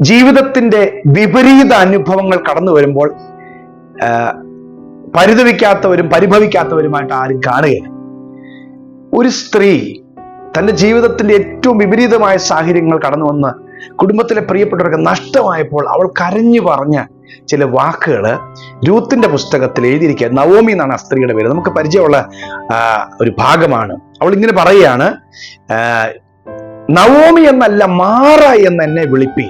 ജീവിതത്തിന്റെ വിപരീത അനുഭവങ്ങൾ കടന്നു വരുമ്പോൾ പരിതപിക്കാത്തവരും പരിഭവിക്കാത്തവരുമായിട്ട് ആരും കാണുകയില്ല. ഒരു സ്ത്രീ തന്റെ ജീവിതത്തിന്റെ ഏറ്റവും വിപരീതമായ സാഹചര്യങ്ങൾ കടന്നു വന്ന് കുടുംബത്തിലെ പ്രിയപ്പെട്ടവർക്ക് നഷ്ടമായപ്പോൾ അവൾ കരഞ്ഞു പറഞ്ഞ ചില വാക്കുകൾ രൂത്തിന്റെ പുസ്തകത്തിൽ എഴുതിയിരിക്കുക. നവോമി എന്നാണ് ആ സ്ത്രീയുടെ പേര്. നമുക്ക് പരിചയമുള്ള ഒരു ഭാഗമാണ്. അവൾ ഇങ്ങനെ പറയുകയാണ് നവോമി എന്നല്ല മാറ എന്ന് എന്നെ വിളിപ്പി.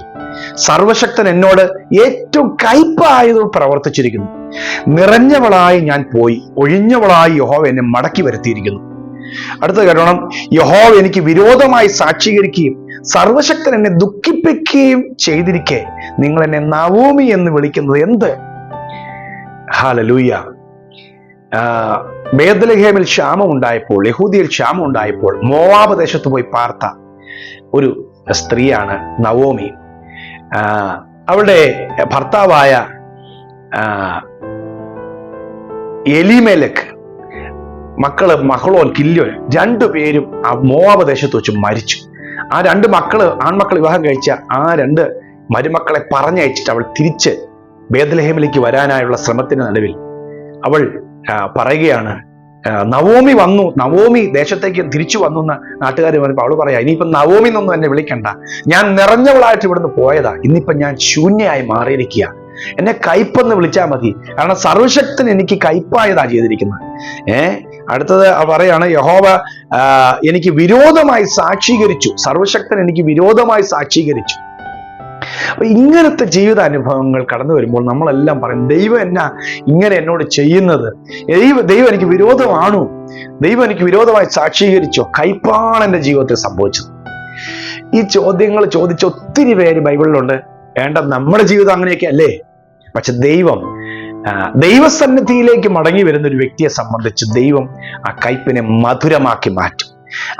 സർവശക്തൻ എന്നോട് ഏറ്റവും കയ്പായത് പ്രവർത്തിച്ചിരിക്കുന്നു. നിറഞ്ഞവളായി ഞാൻ പോയി. ഒഴിഞ്ഞവളായി യഹോവ എന്നെ മടക്കി വരുത്തിയിരിക്കുന്നു. അടുത്ത കാരണം യഹോവ എനിക്ക് വിരോധമായി സാക്ഷീകരിക്കുകയും സർവശക്തൻ എന്നെ ദുഃഖിപ്പിക്കുകയും ചെയ്തിരിക്കെ. നിങ്ങൾ എന്നെ നവോമി എന്ന് വിളിക്കുന്നത് എന്ത്? ഹാലലൂയ ബേദലഹേമിൽ ക്ഷാമം ഉണ്ടായപ്പോൾ യഹൂദിയിൽ ക്ഷാമം ഉണ്ടായപ്പോൾ മോവാബ് ദേശത്ത് പോയി പാർത്ത ഒരു സ്ത്രീയാണ് നവോമി. അവളുടെ ഭർത്താവായ എലിമേലക്ക് മക്കൾ മഹളോൻ രണ്ടു രണ്ടുപേരും ആ മോവാബ് ദേശത്ത് വെച്ച് മരിച്ചു. ആ രണ്ട് മക്കൾ ആൺമക്കൾ വിവാഹം കഴിച്ച ആ രണ്ട് മരുമക്കളെ പറഞ്ഞയച്ചിട്ട് അവൾ തിരിച്ച് ബേദലഹേമിലേക്ക് വരാനായുള്ള ശ്രമത്തിന് നടുവിൽ അവൾ പറയുകയാണ് നവോമി വന്നു. നവോമി ദേശത്തേക്ക് തിരിച്ചു വന്നു എന്ന് നാട്ടുകാർ പറയുമ്പോൾ അവൾ പറയാ ഇനിയിപ്പം നവോമി എന്നൊന്നും എന്നെ വിളിക്കണ്ട. ഞാൻ നിറഞ്ഞവളായിട്ട് ഇവിടുന്ന് പോയതാ. ഇന്നിപ്പം ഞാൻ ശൂന്യമായി മാറിയിരിക്കുക എന്നെ കയ്പെന്ന് വിളിച്ചാൽ മതി. കാരണം സർവശക്തൻ എനിക്ക് കയ്പായതാ ചെയ്തിരിക്കുന്നത്. ഏ? അടുത്തത് പറയാണ് യഹോവ എനിക്ക് വിരോധമായി സാക്ഷീകരിച്ചു. സർവശക്തൻ എനിക്ക് വിരോധമായി സാക്ഷീകരിച്ചു. അപ്പൊ ഇങ്ങനത്തെ ജീവിതാനുഭവങ്ങൾ കടന്നു വരുമ്പോൾ നമ്മളെല്ലാം പറയും ദൈവം എന്നാ ഇങ്ങനെ എന്നോട് ചെയ്യുന്നത്? ദൈവം ദൈവം എനിക്ക് വിരോധമാണോ. ദൈവം എനിക്ക് വിരോധമായി സാക്ഷീകരിച്ചോ? കൈപ്പാണ് എന്റെ ജീവിതത്തിൽ സംഭവിച്ചത്. ഈ ചോദ്യങ്ങൾ ചോദിച്ച ഒത്തിരി പേര് ബൈബിളിലുണ്ട്. വേണ്ട നമ്മുടെ ജീവിതം അങ്ങനെയൊക്കെ അല്ലേ? പക്ഷെ ദൈവം ദൈവസന്നിധിയിലേക്ക് മടങ്ങി വരുന്ന ഒരു വ്യക്തിയെ സംബന്ധിച്ച് ദൈവം ആ കയ്പിനെ മധുരമാക്കി മാറ്റും.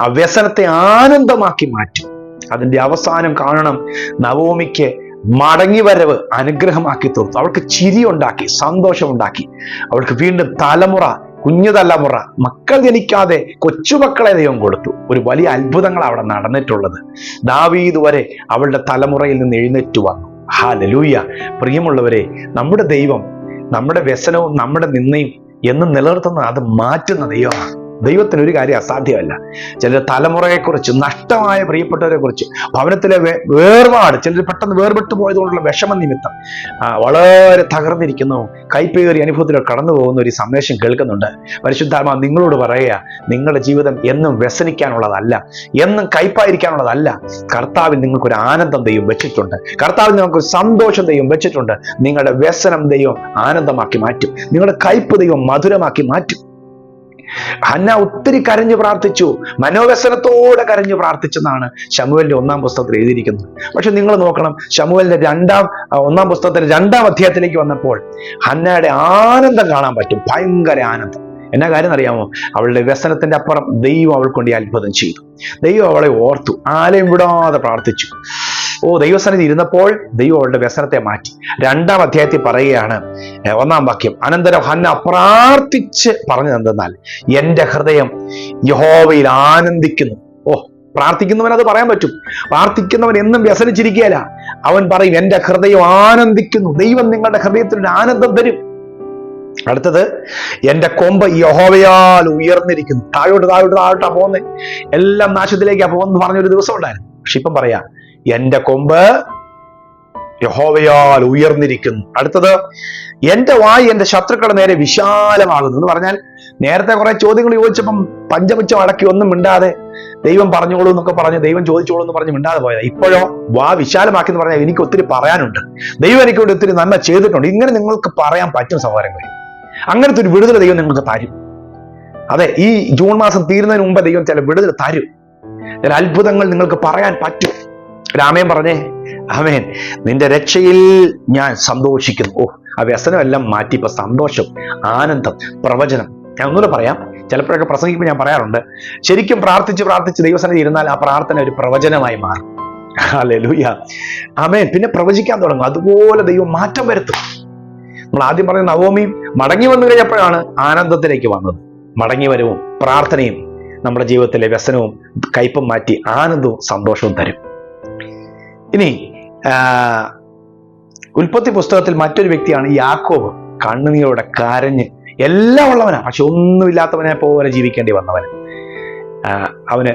ആ വ്യസനത്തെ ആനന്ദമാക്കി മാറ്റും. അതിന്റെ അവസാനം കാണണം നവോമിക്ക് മടങ്ങിവരവ് അനുഗ്രഹമാക്കി തീർത്തു. അവൾക്ക് ചിരി ഉണ്ടാക്കി സന്തോഷം ഉണ്ടാക്കി അവൾക്ക് വീണ്ടും തലമുറ കുഞ്ഞു തലമുറ മക്കൾ ജനിക്കാതെ കൊച്ചുമക്കളെ ദൈവം കൊടുത്തു. ഒരു വലിയ അത്ഭുതങ്ങൾ അവിടെ നടന്നിട്ടുള്ളത്. ദാവീദ് വരെ അവളുടെ തലമുറയിൽ നിന്ന് എഴുന്നേറ്റ് വന്നു. ഹാലലൂയ പ്രിയമുള്ളവരെ നമ്മുടെ ദൈവം നമ്മുടെ വ്യസനവും നമ്മുടെ നിന്നയും എന്നും നിലനിർത്തുന്ന അത് മാറ്റുന്ന ദൈവമാണ്. ദൈവത്തിന് ഒരു കാര്യം അസാധ്യമല്ല. ചിലർ തലമുറയെക്കുറിച്ച് നഷ്ടമായ പ്രിയപ്പെട്ടവരെ കുറിച്ച് ഭവനത്തിലെ വേർപാട് ചിലർ പെട്ടെന്ന് വേർപെട്ടു പോയതുകൊണ്ടുള്ള വിഷമ നിമിത്തം വളരെ തകർന്നിരിക്കുന്നു. കൈപ്പേറി അനുഭവത്തിലൂടെ കടന്നു പോകുന്ന ഒരു സന്ദേശം കേൾക്കുന്നുണ്ട്. പരിശുദ്ധാത്മാ നിങ്ങളോട് പറയുക നിങ്ങളുടെ ജീവിതം എന്നും വ്യസനിക്കാനുള്ളതല്ല എന്നും കയ്പായിരിക്കാനുള്ളതല്ല. കർത്താവിൽ നിങ്ങൾക്കൊരു ആനന്ദം ദൈവം വെച്ചിട്ടുണ്ട്. കർത്താവിൽ നിങ്ങൾക്കൊരു സന്തോഷം ദൈവം വെച്ചിട്ടുണ്ട്. നിങ്ങളുടെ വ്യസനം ദൈവം ആനന്ദമാക്കി മാറ്റും. നിങ്ങളുടെ കയ്പ് ദൈവം മധുരമാക്കി മാറ്റും. ഹന്ന ഒത്തിരി കരഞ്ഞു പ്രാർത്ഥിച്ചു. മനോവ്യസനത്തോടെ കരഞ്ഞു പ്രാർത്ഥിച്ചെന്നാണ് ശമുവലിന്റെ ഒന്നാം പുസ്തകത്തിൽ എഴുതിയിരിക്കുന്നത്. പക്ഷെ നിങ്ങൾ നോക്കണം ശമുവലിന്റെ രണ്ടാം ഒന്നാം പുസ്തകത്തിന്റെ രണ്ടാം അധ്യായത്തിലേക്ക് വന്നപ്പോൾ ഹന്നയുടെ ആനന്ദം കാണാൻ പറ്റും. ഭയങ്കര ആനന്ദം. എന്നാ കാര്യം അറിയാമോ? അവളുടെ വ്യസനത്തിന്റെ അപ്പുറം ദൈവം അവൾക്ക് വേണ്ടി അത്ഭുതം ചെയ്തു. ദൈവം അവളെ ഓർത്തു ആലയം വിടാതെ പ്രാർത്ഥിച്ചു. ഓ ദൈവസന്നിധി ഇരുന്നപ്പോൾ ദൈവം അവളുടെ വ്യസനത്തെ മാറ്റി. രണ്ടാം അധ്യായത്തിൽ പറയുകയാണ് ഒന്നാം വാക്യം അനന്തരം ഹന്ന പ്രാർത്ഥിച്ച് പറഞ്ഞു തന്നാൽ എന്റെ ഹൃദയം യഹോവയിൽ ആനന്ദിക്കുന്നു. ഓ പ്രാർത്ഥിക്കുന്നവൻ അത് പറയാൻ പറ്റും. പ്രാർത്ഥിക്കുന്നവൻ എന്നും വ്യസനിച്ചിരിക്കുകയല്ല. അവൻ പറയും എന്റെ ഹൃദയം ആനന്ദിക്കുന്നു. ദൈവം നിങ്ങളുടെ ഹൃദയത്തിൽ ഒരു ആനന്ദം തരും. അടുത്തത് എന്റെ കൊമ്പ് യഹോവയാൽ ഉയർന്നിരിക്കുന്നു. താഴോട്ട് താഴോട്ട് താഴോട്ടാ പോകുന്നത് എല്ലാം നാശത്തിലേക്കാ പോകുന്നത് പറഞ്ഞൊരു ദിവസം ഉണ്ടായിരുന്നു. പക്ഷെ ഇപ്പം പറയാ എന്റെ കൊമ്പ് യഹോവയാൽ ഉയർന്നിരിക്കുന്നു. അടുത്തത് എന്റെ വായി എന്റെ ശത്രുക്കളുടെ നേരെ വിശാലമാകുന്നു. എന്ന് പറഞ്ഞാൽ നേരത്തെ കുറെ ചോദ്യങ്ങൾ ചോദിച്ചപ്പം പഞ്ചപച്ചം അടക്കി ഒന്നും മിണ്ടാതെ ദൈവം പറഞ്ഞോളൂ എന്നൊക്കെ പറഞ്ഞ് ദൈവം ചോദിച്ചോളൂ എന്ന് പറഞ്ഞ് മിണ്ടാതെ പോയത്. ഇപ്പോഴോ വാ വിശാലമാക്കി എന്ന് പറഞ്ഞാൽ എനിക്ക് ഒത്തിരി പറയാനുണ്ട്. ദൈവം എനിക്ക് വേണ്ടി ഒത്തിരി നന്മ ചെയ്തിട്ടുണ്ട്. ഇങ്ങനെ നിങ്ങൾക്ക് പറയാൻ പറ്റും സഹോദരങ്ങളെ. അങ്ങനത്തെ ഒരു വിടുതൽ ദൈവം നിങ്ങൾക്ക് തരും. അതെ ഈ ജൂൺ മാസം തീരുന്നതിന് മുമ്പ് ദൈവം ചില വിടുതൽ തരും. ചില അത്ഭുതങ്ങൾ നിങ്ങൾക്ക് പറയാൻ പറ്റും. രാമേൻ പറഞ്ഞേ ആമേൻ നിന്റെ രക്ഷയിൽ ഞാൻ സന്തോഷിക്കുന്നു. ഓ ആ വ്യസനമെല്ലാം മാറ്റി ഇപ്പൊ സന്തോഷം ആനന്ദം പ്രവചനം. ഞാൻ ഒന്നുകൂടെ പറയാം ചിലപ്പോഴൊക്കെ പ്രസംഗിക്കുമ്പോൾ ഞാൻ പറയാറുണ്ട് ശരിക്കും പ്രാർത്ഥിച്ച് പ്രാർത്ഥിച്ച് ദൈവസന്നിധി ഇരുന്നാൽ ആ പ്രാർത്ഥന ഒരു പ്രവചനമായി മാറും. ഹല്ലേലൂയ. ആമേൻ പിന്നെ പ്രവചിക്കാൻ തുടങ്ങും. അതുപോലെ ദൈവം മാറ്റം വരുത്തും. നമ്മൾ ആദ്യം പറഞ്ഞ നവോമിയും മടങ്ങി വന്നു കഴിഞ്ഞപ്പോഴാണ് ആനന്ദത്തിലേക്ക് വന്നത്. മടങ്ങി വരവും പ്രാർത്ഥനയും നമ്മുടെ ജീവിതത്തിലെ വ്യസനവും കയ്പും മാറ്റി ആനന്ദവും സന്തോഷവും തരും. ഇനി ഉൽപ്പത്തി പുസ്തകത്തിൽ മറ്റൊരു വ്യക്തിയാണ് യാക്കോബ്. കണ്ണുനീരോടെ കരഞ്ഞ് എല്ലാം ഉള്ളവനാ പക്ഷെ ഒന്നുമില്ലാത്തവനെ പോലെ ജീവിക്കേണ്ടി വന്നവൻ. ആ, അവന്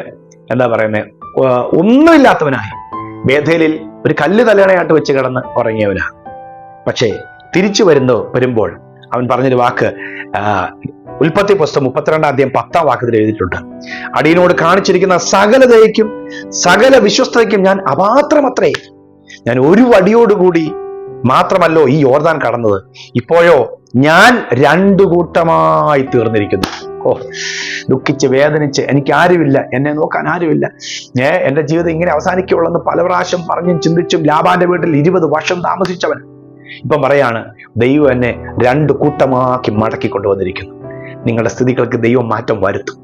എന്താ പറയുന്നത് ഒന്നുമില്ലാത്തവനായി. വേദയിൽ ഒരു കല്ല് തലയണയായിട്ട് വെച്ച് കിടന്ന് ഉറങ്ങിയവനാ. പക്ഷേ തിരിച്ചു വരുന്നോ വരുമ്പോൾ അവൻ പറഞ്ഞൊരു വാക്ക് ഉൽപ്പത്തി പുസ്തകം മുപ്പത്തിരണ്ടാം അധ്യായം പത്താം വാക്കത്തിൽ എഴുതിയിട്ടുണ്ട്. അടിയനോട് കാണിച്ചിരിക്കുന്ന സകലതയ്ക്കും സകല വിശ്വസ്തതയ്ക്കും ഞാൻ അപാത്രമത്രേ. ഞാൻ ഒരു വടിയോടുകൂടി മാത്രമല്ലോ ഈ യോർദാൻ കടന്നത്. ഇപ്പോഴോ ഞാൻ രണ്ടു കൂട്ടമായി തീർന്നിരിക്കുന്നു. ഓ ദുഃഖിച്ച് വേദനിച്ച് എനിക്ക് ആരുമില്ല എന്നെ നോക്കാൻ ആരുമില്ല. ഞാൻ എന്റെ ജീവിതം ഇങ്ങനെ അവസാനിക്കുള്ളെന്ന് പല പ്രാവശ്യം പറഞ്ഞും ചിന്തിച്ചും ലാബാന്റെ വീട്ടിൽ ഇരുപത് വർഷം താമസിച്ചവൻ. ഇപ്പം പറയാണ് ദൈവം എന്നെ രണ്ട് കൂട്ടമാക്കി മടക്കി കൊണ്ടുവന്നിരിക്കുന്നു. നിങ്ങളുടെ സ്ഥിതികൾക്ക് ദൈവം മാറ്റം വരുത്തും.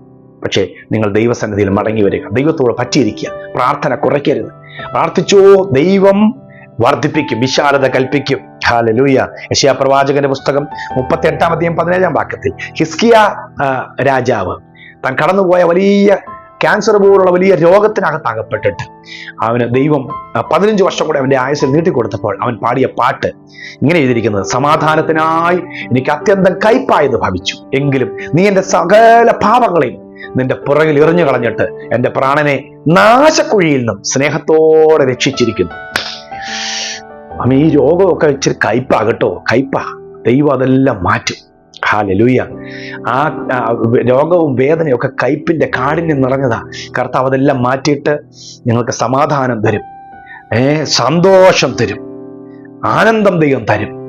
പക്ഷേ നിങ്ങൾ ദൈവസന്നിധിയിൽ മടങ്ങി വരിക. ദൈവത്തോട് പറ്റിയിരിക്കുക. പ്രാർത്ഥന കുറയ്ക്കരുത്. പ്രാർത്ഥിച്ചോ ദൈവം വർദ്ധിപ്പിക്കും വിശാലത കൽപ്പിക്കും. ഹാലലൂയ യശയാ പ്രവാചകന്റെ പുസ്തകം മുപ്പത്തി എട്ടാം അധ്യായം പതിനേഴാം വാക്യത്തിൽ ഹിസ്കിയ രാജാവ് താൻ കടന്നുപോയ വലിയ ക്യാൻസർ പോലുള്ള വലിയ രോഗത്തിനകത്ത് അകപ്പെട്ടിട്ട് അവന് ദൈവം പതിനഞ്ച് വർഷം കൂടെ അവന്റെ നീട്ടി നീട്ടിക്കൊടുത്തപ്പോൾ അവൻ പാടിയ പാട്ട് ഇങ്ങനെ എഴുതിയിരിക്കുന്നത് സമാധാനത്തിനായി എനിക്ക് അത്യന്തം കൈപ്പായെന്ന് ഭവിച്ചു. എങ്കിലും നീ എന്റെ സകല പാപങ്ങളെയും നിന്റെ പുറകിൽ എറിഞ്ഞു കളഞ്ഞിട്ട് എന്റെ പ്രാണനെ നാശക്കുഴിയിൽ നിന്നും സ്നേഹത്തോടെ രക്ഷിച്ചിരിക്കുന്നു. അപ്പം ഈ രോഗമൊക്കെ ഇച്ചിരി കയ്പാകട്ടോ കയ്പാ. ദൈവം അതെല്ലാം മാറ്റും. ഹാലലൂയ. ആ രോഗവും വേദനയും ഒക്കെ കയ്പിന്റെ കാഠിന്യം നിറഞ്ഞതാ. കർത്താവ് അതെല്ലാം മാറ്റിയിട്ട് നിങ്ങൾക്ക് സമാധാനം തരും. ഏ സന്തോഷം തരും. ആനന്ദം ദൈവം തരും.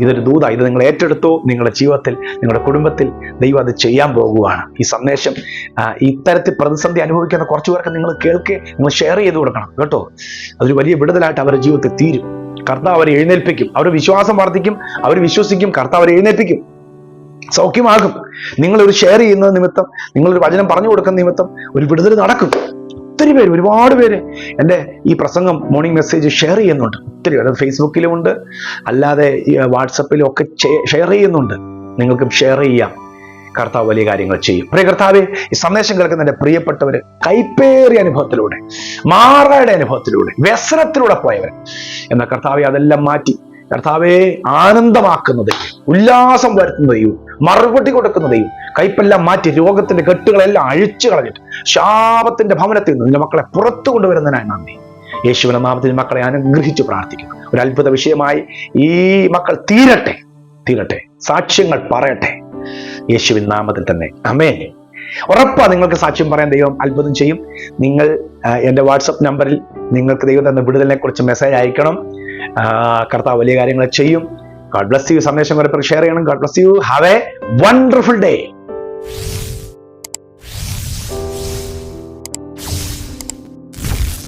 ഇതൊരു ദൂത. ഇത് നിങ്ങൾ ഏറ്റെടുത്തു. നിങ്ങളുടെ ജീവിതത്തിൽ നിങ്ങളുടെ കുടുംബത്തിൽ ദൈവം അത് ചെയ്യാൻ പോകുകയാണ് ഈ സന്ദേശം ഇത്തരത്തിൽ പ്രതിസന്ധി അനുഭവിക്കുന്ന കുറച്ചു പേർക്ക് നിങ്ങൾ കേൾക്കെ നിങ്ങൾ ഷെയർ ചെയ്ത് കൊടുക്കണം. കേട്ടോ? അതൊരു വലിയ വിടുതലായിട്ട് അവരുടെ ജീവിതത്തിൽ തീരും. കർത്താവ് അവരെ എഴുന്നേൽപ്പിക്കും. അവർ വിശ്വാസം വർദ്ധിക്കും. അവർ വിശ്വസിക്കും. കർത്താവ് അവരെ എഴുന്നേൽപ്പിക്കും. സൗഖ്യമാകും. നിങ്ങൾ ഒരു ഷെയർ ചെയ്യുന്ന നിമിത്തം നിങ്ങളൊരു വചനം പറഞ്ഞു കൊടുക്കുന്ന നിമിത്തം ഒരു വിടുതൽ നടക്കും. ഒത്തിരി പേര് ഒരുപാട് പേര് എന്റെ ഈ പ്രസംഗം മോർണിംഗ് മെസ്സേജ് ഷെയർ ചെയ്യുന്നുണ്ട്. ഒത്തിരി പേര് അത് ഫേസ്ബുക്കിലും ഉണ്ട്. അല്ലാതെ വാട്സപ്പിലും ഒക്കെ ഷെയർ ചെയ്യുന്നുണ്ട്. നിങ്ങൾക്കും ഷെയർ ചെയ്യാം. കർത്താവ് വലിയ കാര്യങ്ങൾ ചെയ്യും. പ്രിയ കർത്താവ് ഈ സന്ദേശം കേൾക്കുന്ന എന്റെ പ്രിയപ്പെട്ടവർ കൈപ്പേറിയ അനുഭവത്തിലൂടെ മാറയുടെ അനുഭവത്തിലൂടെ വ്യസനത്തിലൂടെ പോയവർ എന്ന കർത്താവെ അതെല്ലാം മാറ്റി കർത്താവെ ആനന്ദമാക്കുന്നത് ഉല്ലാസം വരുത്തുന്ന ദൈവം മറുപടി കൊടുക്കുന്ന ദൈവം. കൈപ്പെല്ലാം മാറ്റി രോഗത്തിന്റെ കെട്ടുകളെല്ലാം അഴിച്ചു കളഞ്ഞിട്ട് ശാപത്തിന്റെ ഭവനത്തിൽ നിന്ന് നിന്റെ മക്കളെ പുറത്തു കൊണ്ടുവരുന്നതിനായി നന്ദി. യേശുവിന്റെ നാമത്തിൽ മക്കളെ അനുഗ്രഹിച്ചു പ്രാർത്ഥിക്കുന്നു. ഒരു അത്ഭുത വിഷയമായി ഈ മക്കൾ തീരട്ടെ തീരട്ടെ. സാക്ഷ്യങ്ങൾ പറയട്ടെ. യേശുവിൻ നാമത്തിൽ തന്നെ. അമേ ഉറപ്പാ നിങ്ങൾക്ക് സാക്ഷ്യം പറയാൻ ദൈവം അത്ഭുതം ചെയ്യും. നിങ്ങൾ എന്റെ വാട്സപ്പ് നമ്പറിൽ നിങ്ങൾക്ക് ദൈവം തന്ന വിടുതലിനെ കുറിച്ച് മെസ്സേജ് അയക്കണം. കർത്താവ് വലിയ കാര്യങ്ങൾ ചെയ്യും. ഗോഡ് ബ്ലസ് യു സന്ദേശം കുറെ ഷെയർ ചെയ്യണം God bless you have a wonderful day